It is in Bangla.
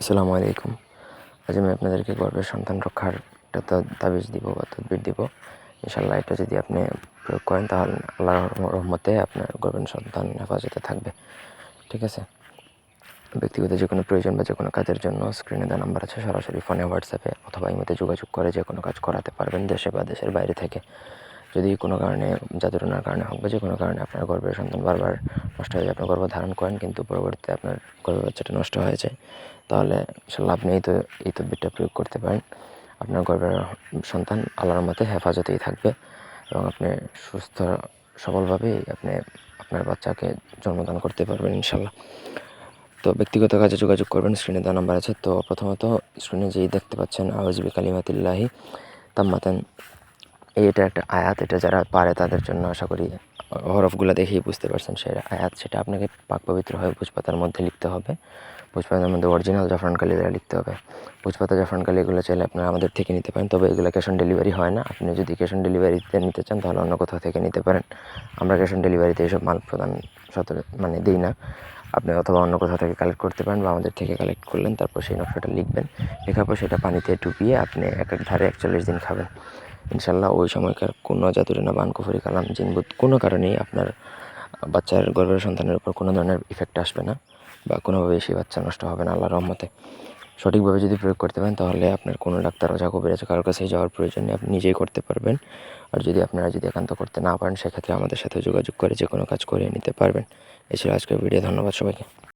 আসসালামু আলাইকুম। আজ আমি আপনাদেরকে গর্ভের সন্তান রক্ষার একটা তাবিজ দিব বা তদবির দিব। ইনশাল্লাহ এটা যদি আপনি প্রয়োগ করেন তাহলে আল্লাহ রহমতে আপনার গর্ভের সন্তান হেফাজতে থাকবে। ঠিক আছে? ব্যক্তিগত যে কোনো প্রয়োজন বা যে কোনো কাজের জন্য স্ক্রিনে দেওয়া নাম্বার আছে, সরাসরি ফোনে হোয়াটসঅ্যাপে অথবা ইমেতে যোগাযোগ করে যে কোনো কাজ করাতে পারবেন দেশে বা দেশের বাইরে থেকে। যদি কোনো কারণে জাদুটনার কারণে হোক বা যে কোনো কারণে আপনার গর্ভের সন্তান বারবার নষ্ট হয়ে যায়, আপনার গর্ভ ধারণ করেন কিন্তু পরবর্তীতে আপনার গর্ভের বাচ্চাটা নষ্ট হয়ে যায়, তাহলে ইনশাল্লাহ আপনি এই তো, এই তদবিরটা প্রয়োগ করতে পারেন। আপনার গর্ভের সন্তান আল্লাহর মতে হেফাজতেই থাকবে এবং আপনি সুস্থ, সবলভাবেই আপনি আপনার বাচ্চাকে জন্মদান করতে পারবেন ইনশাল্লাহ তো ব্যক্তিগত কাজে যোগাযোগ করবেন, স্ক্রিনে দেওয়া নাম্বার আছে। তো প্রথমত স্ক্রিনে যেই দেখতে পাচ্ছেন আওয়াজবি কালিমাতিল্লাহি তাম্মাতান এটা একটা আয়াত, এটা যারা পারে তাদের জন্য আশা করি হরফগুলো দেখেই বুঝতে পারছেন সেই আয়াত। সেটা আপনাকে পাক পবিত্র হয়ে ভোজপাতার মধ্যে লিখতে হবে। ভোজপাতার মধ্যে অরিজিনাল জাফরান কালি দ্বারা লিখতে হবে। ভোজপাতা, জাফরান কালি এগুলো চাইলে আপনারা আমাদের থেকে নিতে পারেন, তবে এগুলো ক্যাশ অন ডেলিভারি হয় না। আপনি যদি ক্যাশ অন ডেলিভারিতে নিতে চান, তাহলে অন্য কোথাও থেকে নিতে পারেন। আমরা ক্যাশ অন ডেলিভারিতে এইসব মাল প্রদান সতর মানে দিই না। আপনি অথবা অন্য কোথাও থেকে কালেক্ট করতে পারেন বা আমাদের থেকে কালেক্ট করলেন, তারপর সেই নকশাটা লিখবেন। লেখার পর সেটা পানিতে ডুবিয়ে আপনি এক এক ধারে একচল্লিশ দিন খাবেন। ইনশাল্লাহ ওই সময়কার কোনো জাদুরে বান কুফরি কালাম জিনবুত কোনো কারণেই আপনার বাচ্চার গর্ভের সন্তানের উপর কোনো ধরনের ইফেক্ট আসবে না বা কোনোভাবে সেই বাচ্চা নষ্ট হবে না আল্লাহর রহমতে। সঠিকভাবে যদি প্রয়োগ করতে পারেন তাহলে আপনার কোনো ডাক্তার ওঝা কবির আছে কারোর কাছে যাওয়ার প্রয়োজন নেই, আপনি নিজেই করতে পারবেন। আর যদি আপনারা যদি একান্ত করতে না পারেন, সেক্ষেত্রে আমাদের সাথে যোগাযোগ করে যে কোনো কাজ করিয়ে নিতে পারবেন। এছাড়া আজকের ভিডিও ধন্যবাদ সবাইকে।